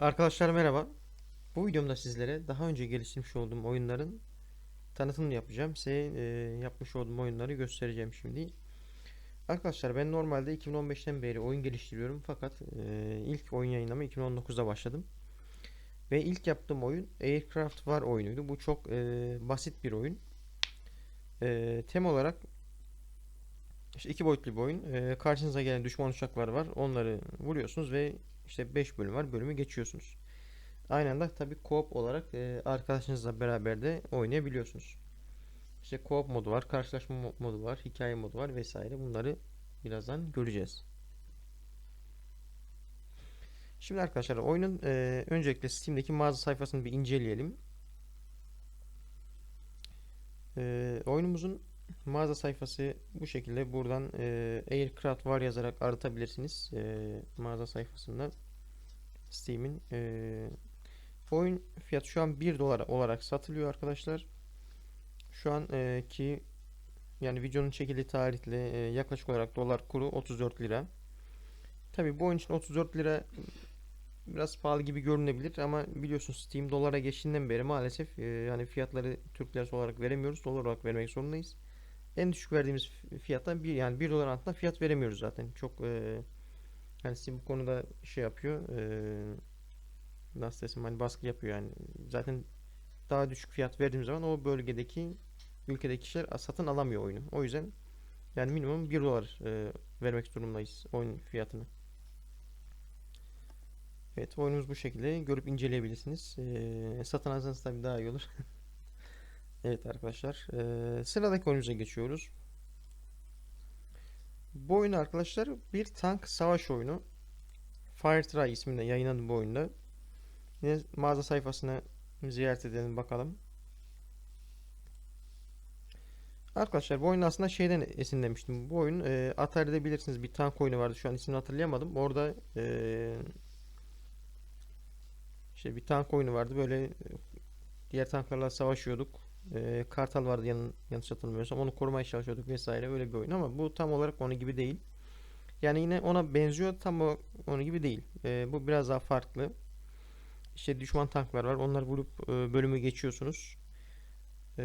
Arkadaşlar merhaba. Bu videomda sizlere daha önce geliştirmiş olduğum oyunların tanıtımını yapacağım. Size e, yapmış olduğum oyunları göstereceğim şimdi. Arkadaşlar ben normalde 2015'ten beri oyun geliştiriyorum fakat e, ilk oyun yayınlama 2019'da başladım. Ve ilk yaptığım oyun Aircraft War oyunuydu. Bu çok e, basit bir oyun. E, tem olarak işte iki boyutlu bir oyun. E, karşınıza gelen düşman uçaklar var. Onları vuruyorsunuz ve işte 5 bölüm var. Bölümü geçiyorsunuz. Aynı anda tabi co-op olarak e, arkadaşınızla beraber de oynayabiliyorsunuz. İşte co-op modu var, karşılaşma mo- modu var, hikaye modu var vesaire. Bunları birazdan göreceğiz. Şimdi arkadaşlar oyunun e, öncelikle Steam'deki mağaza sayfasını bir inceleyelim. E, oyunumuzun mağaza sayfası bu şekilde. Buradan e, Aircraft var yazarak aratabilirsiniz e, mağaza sayfasından. Steam'in e, oyun fiyatı şu an 1 dolar olarak satılıyor arkadaşlar. Şu an e, ki yani videonun çekildiği tarihle e, yaklaşık olarak dolar kuru 34 lira. Tabii bu oyun için 34 lira biraz pahalı gibi görünebilir ama biliyorsunuz Steam dolara geçtiğinden beri maalesef e, yani fiyatları Türk lirası olarak veremiyoruz. Dolar olarak vermek zorundayız. En düşük verdiğimiz fi- fiyattan bir yani 1 dolar altında fiyat veremiyoruz zaten. Çok e, yani Steam bu konuda şey yapıyor. E, nasıl desem hani baskı yapıyor yani. Zaten daha düşük fiyat verdiğimiz zaman o bölgedeki ülkedeki kişiler satın alamıyor oyunu. O yüzden yani minimum 1 dolar e, vermek durumundayız oyun fiyatını. Evet oyunumuz bu şekilde görüp inceleyebilirsiniz. E, satın alırsanız tabii daha iyi olur. Evet arkadaşlar e, sıradaki oyunumuza geçiyoruz. Bu oyun arkadaşlar bir tank savaş oyunu. Firetry isminde yayınladı bu oyunda. Yine mağaza sayfasını ziyaret edelim bakalım. Arkadaşlar bu oyun aslında şeyden esinlenmiştim. Bu oyun e, Atari'de bilirsiniz bir tank oyunu vardı. Şu an ismini hatırlayamadım. Orada e, işte bir tank oyunu vardı. Böyle diğer tanklarla savaşıyorduk. E, Kartal vardı yan, yanlış hatırlamıyorsam. Onu korumaya çalışıyorduk vesaire. Öyle bir oyun ama bu tam olarak onun gibi değil. Yani yine ona benziyor tam o, onun gibi değil. E, bu biraz daha farklı. İşte düşman tanklar var. Onları vurup e, bölümü geçiyorsunuz. E,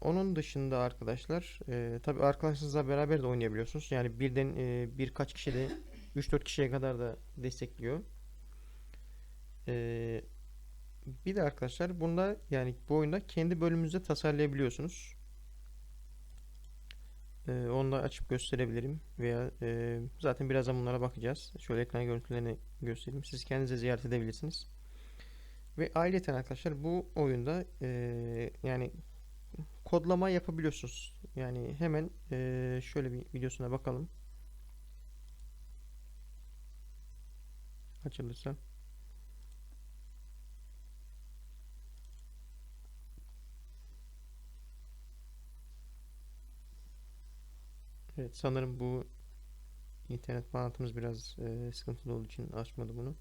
onun dışında arkadaşlar e, tabii arkadaşınızla beraber de oynayabiliyorsunuz. Yani birden e, birkaç kişi de 3-4 kişiye kadar da destekliyor. E, bir de arkadaşlar bunda yani bu oyunda kendi bölümünüzde tasarlayabiliyorsunuz. E, onu da açıp gösterebilirim veya e, zaten birazdan bunlara bakacağız. Şöyle ekran görüntülerini göstereyim. Siz kendinize ziyaret edebilirsiniz. Ve ayrıca arkadaşlar bu oyunda e, yani kodlama yapabiliyorsunuz. Yani hemen e, şöyle bir videosuna bakalım. Açılırsa. Evet sanırım bu internet bağlantımız biraz e, sıkıntılı olduğu için açmadı bunu.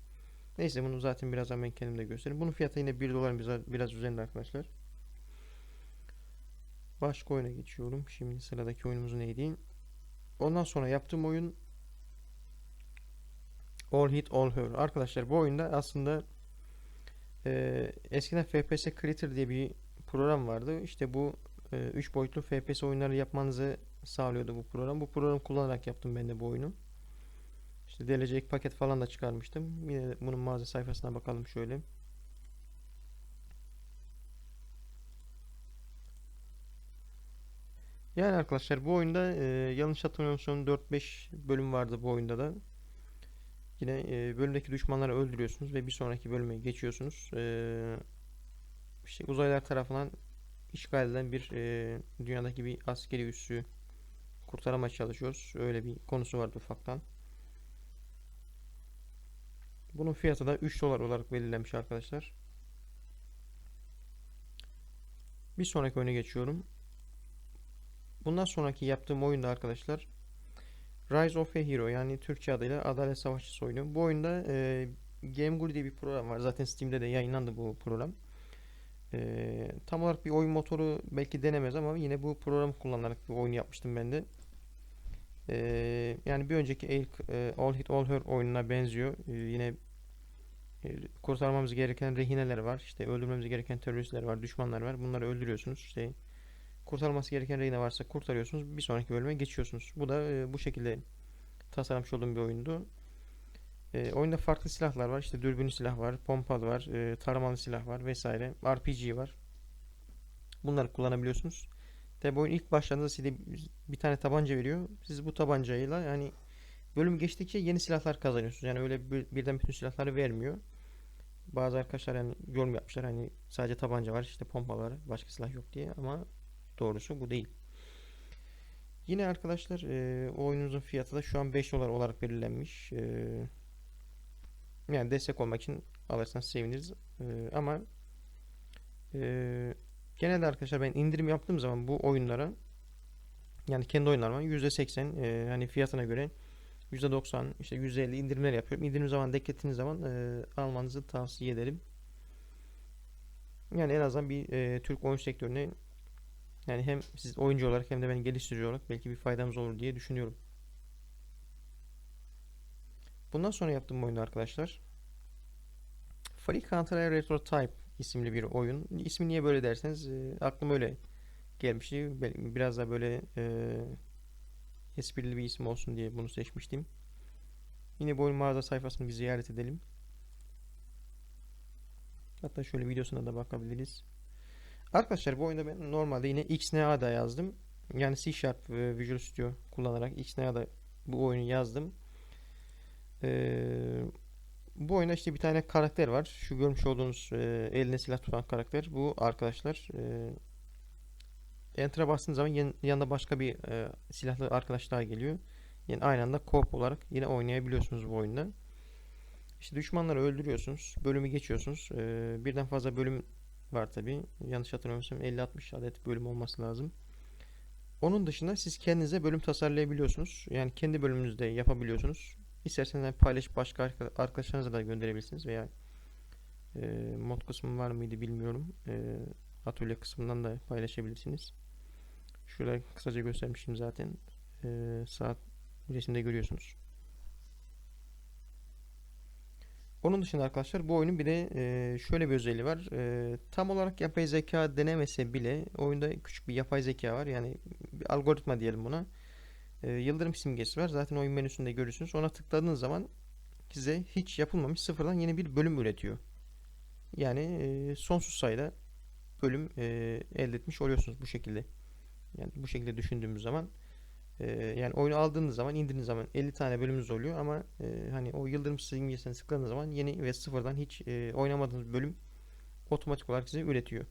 Neyse bunu zaten birazdan ben kendim de göstereyim. Bunun fiyatı yine 1 dolar biraz, biraz üzerinde arkadaşlar. Başka oyuna geçiyorum. Şimdi sıradaki oyunumuz neydi? Ondan sonra yaptığım oyun All Hit All Her. Arkadaşlar bu oyunda aslında e, eskiden FPS Creator diye bir program vardı. İşte bu 3 boyutlu FPS oyunları yapmanızı sağlıyordu bu program. Bu programı kullanarak yaptım ben de bu oyunu. İşte DLC paket falan da çıkarmıştım. Yine bunun mağaza sayfasına bakalım şöyle. Yani arkadaşlar bu oyunda e, yanlış hatırlamıyorsam 4-5 bölüm vardı bu oyunda da. Yine e, bölümdeki düşmanları öldürüyorsunuz ve bir sonraki bölüme geçiyorsunuz. E, işte uzaylılar tarafından işgal edilen bir e, dünyadaki bir askeri üssü kurtarmaya çalışıyoruz. Öyle bir konusu vardı ufaktan. Bunun fiyatı da 3 dolar olarak belirlenmiş arkadaşlar. Bir sonraki oyuna geçiyorum. Bundan sonraki yaptığım oyunda arkadaşlar Rise of a Hero yani Türkçe adıyla Adalet Savaşçısı oyunu. Bu oyunda e, Game diye bir program var. Zaten Steam'de de yayınlandı bu program. E, tam olarak bir oyun motoru belki denemez ama yine bu programı kullanarak bir oyun yapmıştım ben de. E, yani bir önceki All, e, All Hit All Her oyununa benziyor. E, yine e, kurtarmamız gereken rehineler var. İşte öldürmemiz gereken teröristler var, düşmanlar var. Bunları öldürüyorsunuz. İşte kurtarılması gereken rehine varsa kurtarıyorsunuz. Bir sonraki bölüme geçiyorsunuz. Bu da e, bu şekilde tasarlamış olduğum bir oyundu. E, oyunda farklı silahlar var. İşte dürbünlü silah var, pompalı var, e, taramalı silah var vesaire. RPG var. Bunları kullanabiliyorsunuz. Tabi oyun ilk başladığında size bir tane tabanca veriyor. Siz bu tabancayla yani bölüm geçtikçe yeni silahlar kazanıyorsunuz. Yani öyle bir- birden bütün silahları vermiyor. Bazı arkadaşlar yani yorum yapmışlar hani sadece tabanca var işte pompa var başka silah yok diye ama doğrusu bu değil. Yine arkadaşlar e, o oyunumuzun fiyatı da şu an 5 dolar olarak belirlenmiş. E, yani destek olmak için alırsanız seviniriz. E, ama e, genelde arkadaşlar ben indirim yaptığım zaman bu oyunlara yani kendi oyunlarıma %80 e, hani fiyatına göre %90 işte %50 indirimler yapıyorum. İndirim zaman denk zaman e, almanızı tavsiye ederim. Yani en azından bir e, Türk oyun sektörüne yani hem siz oyuncu olarak hem de ben geliştirici olarak belki bir faydamız olur diye düşünüyorum. Bundan sonra yaptığım oyunda arkadaşlar Free Counter Retro Type isimli bir oyun. İsmi niye böyle derseniz e, aklıma öyle gelmişti. Biraz da böyle e, esprili bir isim olsun diye bunu seçmiştim. Yine bu oyun mağaza sayfasını bir ziyaret edelim. Hatta şöyle videosuna da bakabiliriz. Arkadaşlar bu oyunda ben normalde yine XNA'da yazdım. Yani C Sharp e, Visual Studio kullanarak XNA'da bu oyunu yazdım. Ee, bu oyunda işte bir tane karakter var. Şu görmüş olduğunuz e, eline silah tutan karakter. Bu arkadaşlar e, Enter'a bastığınız zaman yan- yanında başka bir e, silahlı arkadaş daha geliyor. Yani aynı anda co-op olarak yine oynayabiliyorsunuz bu oyunda. İşte düşmanları öldürüyorsunuz. Bölümü geçiyorsunuz. E, birden fazla bölüm var tabi. Yanlış hatırlamıyorsam 50-60 adet bölüm olması lazım. Onun dışında siz kendinize bölüm tasarlayabiliyorsunuz. Yani kendi bölümünüzde yapabiliyorsunuz. İsterseniz yani paylaşıp başka arka- arkadaşlarınıza da gönderebilirsiniz veya e, mod kısmı var mıydı bilmiyorum. E, atölye kısmından da paylaşabilirsiniz. Şurada kısaca göstermişim zaten. E, saat resimde görüyorsunuz. Onun dışında arkadaşlar bu oyunun bir de e, şöyle bir özelliği var. E, tam olarak yapay zeka denemese bile oyunda küçük bir yapay zeka var. Yani bir algoritma diyelim buna. E, yıldırım simgesi var. Zaten oyun menüsünde görürsünüz. Ona tıkladığınız zaman size hiç yapılmamış sıfırdan yeni bir bölüm üretiyor. Yani e, sonsuz sayıda bölüm e, elde etmiş oluyorsunuz bu şekilde. Yani bu şekilde düşündüğümüz zaman e, yani oyunu aldığınız zaman indirdiğiniz zaman 50 tane bölümünüz oluyor ama e, hani o yıldırım simgesine tıkladığınız zaman yeni ve sıfırdan hiç e, oynamadığınız bölüm otomatik olarak size üretiyor.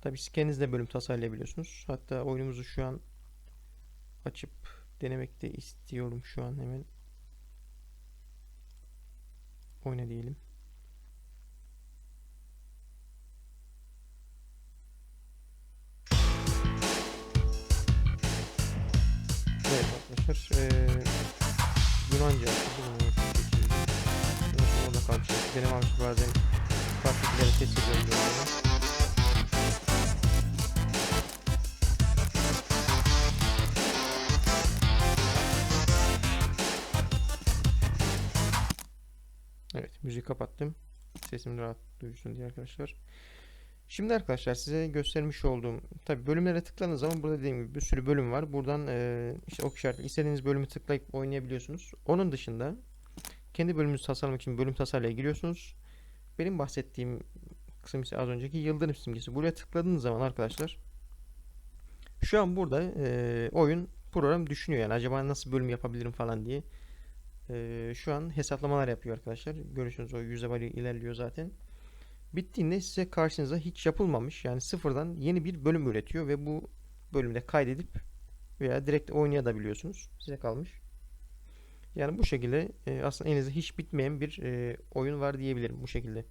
Tabii siz kendiniz de bölüm tasarlayabiliyorsunuz. Hatta oyunumuzu şu an açıp denemek de istiyorum şu an hemen. Oyna diyelim. Evet arkadaşlar eee Yunanca. Nasıl orada kalmış. Benim abi bazen farklı dilleri seçiyorum kapattım. Sesim rahat duyulsun diye arkadaşlar. Şimdi arkadaşlar size göstermiş olduğum tabi bölümlere tıkladığınız zaman burada dediğim gibi bir sürü bölüm var. Buradan e, işte ok işareti istediğiniz bölümü tıklayıp oynayabiliyorsunuz. Onun dışında kendi bölümünüzü tasarlamak için bölüm tasarlaya giriyorsunuz. Benim bahsettiğim kısım ise az önceki yıldırım simgesi. Buraya tıkladığınız zaman arkadaşlar şu an burada e, oyun program düşünüyor yani acaba nasıl bölüm yapabilirim falan diye. E, şu an hesaplamalar yapıyor arkadaşlar. Görüyorsunuz o yüzde var ilerliyor zaten. Bittiğinde size karşınıza hiç yapılmamış yani sıfırdan yeni bir bölüm üretiyor ve bu bölümde kaydedip veya direkt oynayabiliyorsunuz. Size kalmış. Yani bu şekilde e, aslında elinizde hiç bitmeyen bir e, oyun var diyebilirim bu şekilde.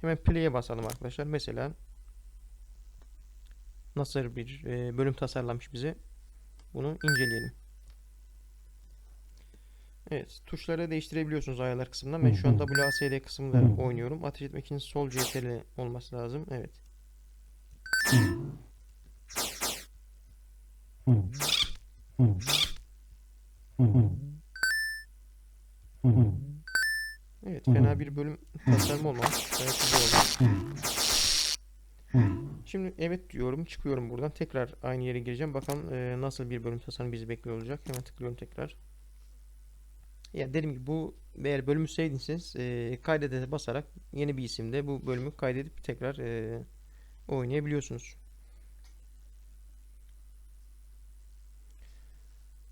Hemen play'e basalım arkadaşlar. Mesela nasıl bir e, bölüm tasarlamış bize bunu inceleyelim. Evet, tuşları değiştirebiliyorsunuz ayarlar kısmından. Ben şu an WASD kısmında oynuyorum. Ateş etmek için sol CTRL olması lazım. Evet. Evet fena bir bölüm tasarımı olmamış. Gayet güzel oldu. Şimdi evet diyorum çıkıyorum buradan tekrar aynı yere gireceğim. Bakalım e, nasıl bir bölüm tasarımı bizi bekliyor olacak. Hemen tıklıyorum tekrar. Ya dediğim gibi bu eğer bölümü sevdiyseniz e, kaydede basarak yeni bir isimde bu bölümü kaydedip tekrar e, oynayabiliyorsunuz.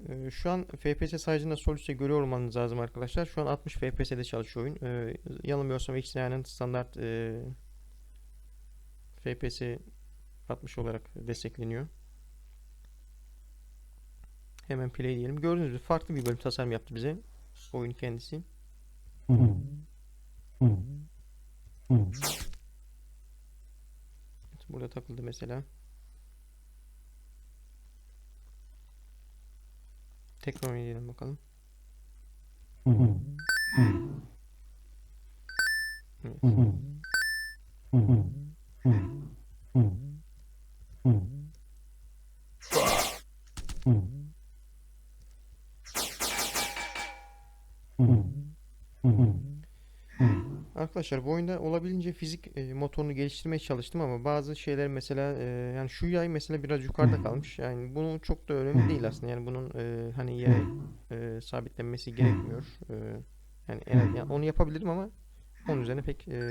E, şu an FPS sayesinde sol üstte görüyor olmanız lazım arkadaşlar. Şu an 60 FPS'de çalışıyor oyun. E, yanılmıyorsam Xeon'un standart e, FPS 60 olarak destekleniyor. Hemen play diyelim. Gördüğünüz gibi farklı bir bölüm tasarım yaptı bize. Oyun kendisi. Burada takıldı mesela. Tekrar oynayalım bakalım. Evet. Arkadaşlar bu oyunda olabildiğince fizik e, motorunu geliştirmeye çalıştım ama bazı şeyler mesela e, yani şu yay mesela biraz yukarıda kalmış. Yani bunu çok da önemli değil aslında. Yani bunun e, hani yere e, sabitlenmesi gerekmiyor. E, yani, en- yani onu yapabilirim ama onun üzerine pek e,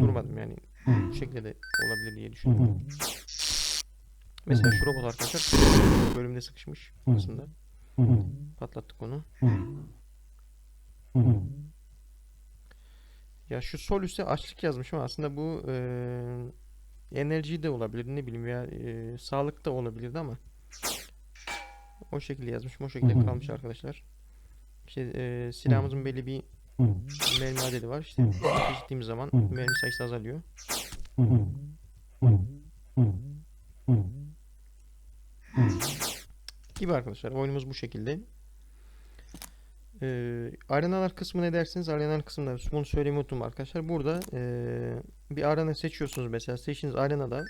durmadım yani. Bu şekilde de olabilir diye düşündüm. Mesela şu robot arkadaşlar bölümde sıkışmış aslında. Patlattık onu. Ya şu sol üstte açlık yazmışım. Aslında bu e, enerji de olabilir ne bileyim ya e, sağlık da olabilirdi ama o şekilde yazmışım. O şekilde kalmış arkadaşlar. İşte e, silahımızın belli bir mermi adedi var. İşte ateş ettiğimiz zaman mermi sayısı azalıyor. Gibi arkadaşlar oyunumuz bu şekilde. Ee, arenalar kısmı ne dersiniz? Arenalar kısmında bunu söylemeyi unuttum arkadaşlar. Burada ee, bir arena seçiyorsunuz mesela. Seçtiğiniz arenada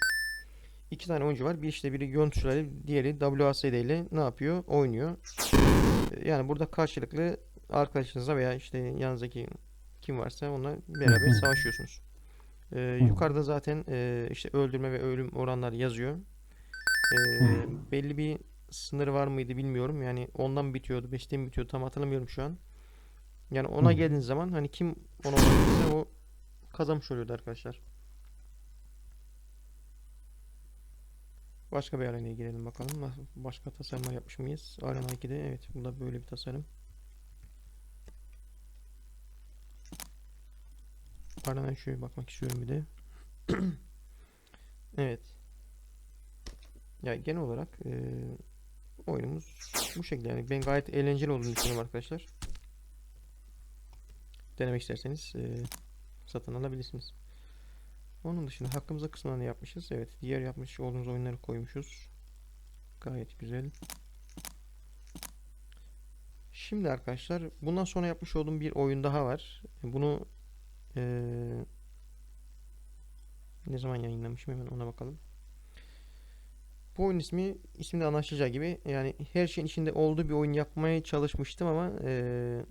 iki tane oyuncu var. Bir işte biri yön tuşuyla diğeri WASD ile ne yapıyor? Oynuyor. Ee, Yani burada karşılıklı arkadaşınızla veya işte yanınızdaki kim varsa onunla beraber savaşıyorsunuz. Ee, yukarıda zaten ee, işte öldürme ve ölüm oranları yazıyor. Ee, belli bir sınırı var mıydı bilmiyorum. Yani ondan bitiyordu, 5'te mi bitiyordu tam hatırlamıyorum şu an. Yani ona geldiğiniz zaman hani kim ona oynadıysa o kazanmış oluyordu arkadaşlar. Başka bir arenaya girelim bakalım. Başka tasarımlar yapmış mıyız? Arena 2'de evet bu da böyle bir tasarım. Arena'ya şöyle bakmak istiyorum bir de. Evet. Ya genel olarak eee, oyunumuz bu şekilde yani ben gayet eğlenceli olduğunu düşünüyorum arkadaşlar. Denemek isterseniz eee, satın alabilirsiniz. Onun dışında hakkımızda kısmını yapmışız. Evet, diğer yapmış olduğumuz oyunları koymuşuz. Gayet güzel. Şimdi arkadaşlar bundan sonra yapmış olduğum bir oyun daha var. Bunu eee, ne zaman yayınlamışım hemen ona bakalım. Bu oyun ismi isminde anlaşılacağı gibi yani her şeyin içinde olduğu bir oyun yapmaya çalışmıştım ama eee,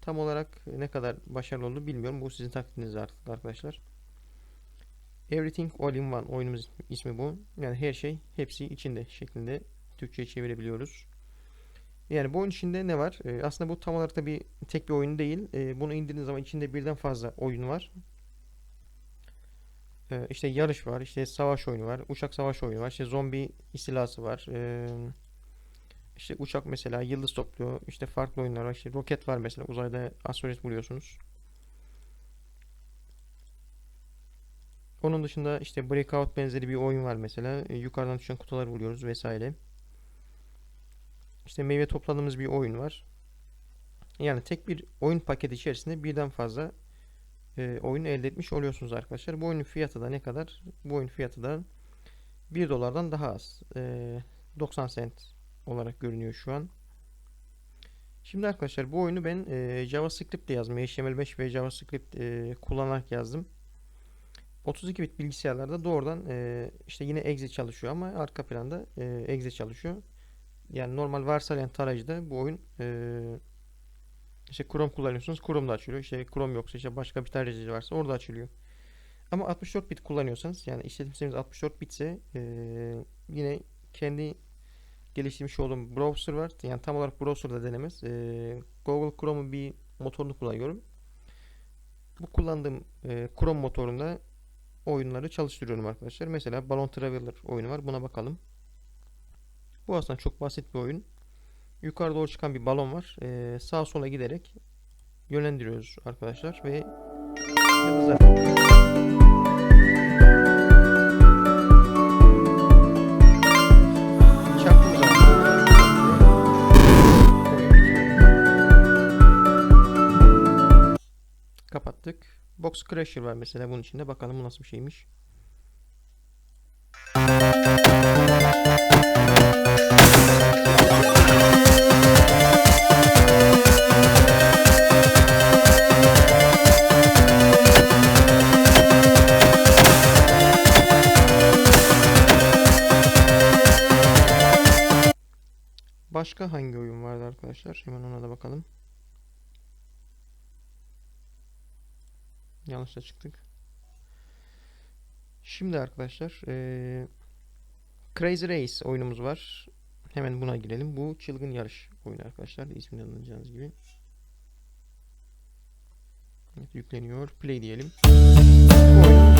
tam olarak ne kadar başarılı oldu bilmiyorum. Bu sizin takdiriniz artık arkadaşlar. Everything All in One oyunumuz ismi bu. Yani her şey hepsi içinde şeklinde Türkçe'ye çevirebiliyoruz. Yani bu oyun içinde ne var? Eee, aslında bu tam olarak da bir tek bir oyun değil. Eee, bunu indirdiğiniz zaman içinde birden fazla oyun var. Ee, işte yarış var, işte savaş oyunu var, uçak savaş oyunu var, işte zombi istilası var. Ee, işte uçak mesela yıldız topluyor, işte farklı oyunlar var, işte roket var mesela uzayda asteroid buluyorsunuz. Onun dışında işte Breakout benzeri bir oyun var mesela. Ee, yukarıdan düşen kutuları buluyoruz vesaire. İşte meyve topladığımız bir oyun var. Yani tek bir oyun paketi içerisinde birden fazla e, oyunu elde etmiş oluyorsunuz arkadaşlar. Bu oyunun fiyatı da ne kadar? Bu oyun fiyatı da 1 dolardan daha az. E, 90 cent olarak görünüyor şu an. Şimdi arkadaşlar bu oyunu ben e, JavaScript ile yazdım. HTML5 ve JavaScript e, kullanarak yazdım. 32 bit bilgisayarlarda doğrudan e, işte yine exe çalışıyor ama arka planda e, exe çalışıyor. Yani normal varsayılan tarayıcıda bu oyun e, İşte Chrome kullanıyorsunuz. Chrome'da açılıyor. İşte Chrome yoksa işte başka bir tarayıcı varsa orada açılıyor. Ama 64 bit kullanıyorsanız yani işletim sisteminiz 64 bitse eee, yine kendi geliştirmiş olduğum browser var. Yani tam olarak browser'da denemez. Eee, Google Chrome'un bir motorunu kullanıyorum. Bu kullandığım eee, Chrome motorunda oyunları çalıştırıyorum arkadaşlar. Mesela Balloon Traveler oyunu var. Buna bakalım. Bu aslında çok basit bir oyun. Yukarı doğru çıkan bir balon var. Eee sağa sola giderek yönlendiriyoruz arkadaşlar ve yıldızlar. Kapattık. Box Crasher var mesela bunun içinde. Bakalım bu nasıl bir şeymiş. Başka hangi oyun vardı arkadaşlar? Hemen ona da bakalım. Yanlışla çıktık. Şimdi arkadaşlar eee, Crazy Race oyunumuz var. Hemen buna girelim. Bu çılgın yarış oyunu arkadaşlar. İsmini anlayacağınız gibi. Evet, yükleniyor. Play diyelim. Bu oyunu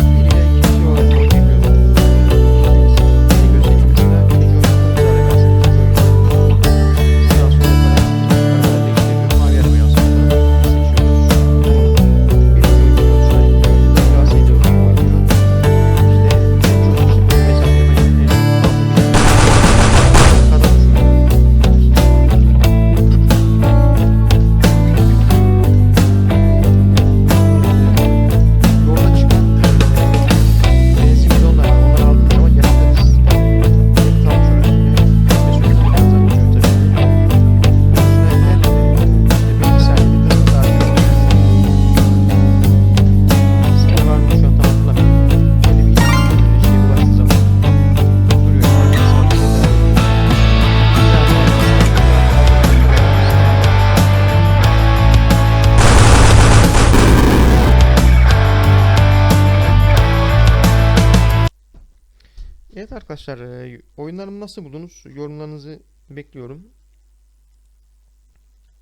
arkadaşlar, e, oyunlarımı nasıl buldunuz? Yorumlarınızı bekliyorum.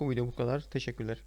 Bu video bu kadar. Teşekkürler.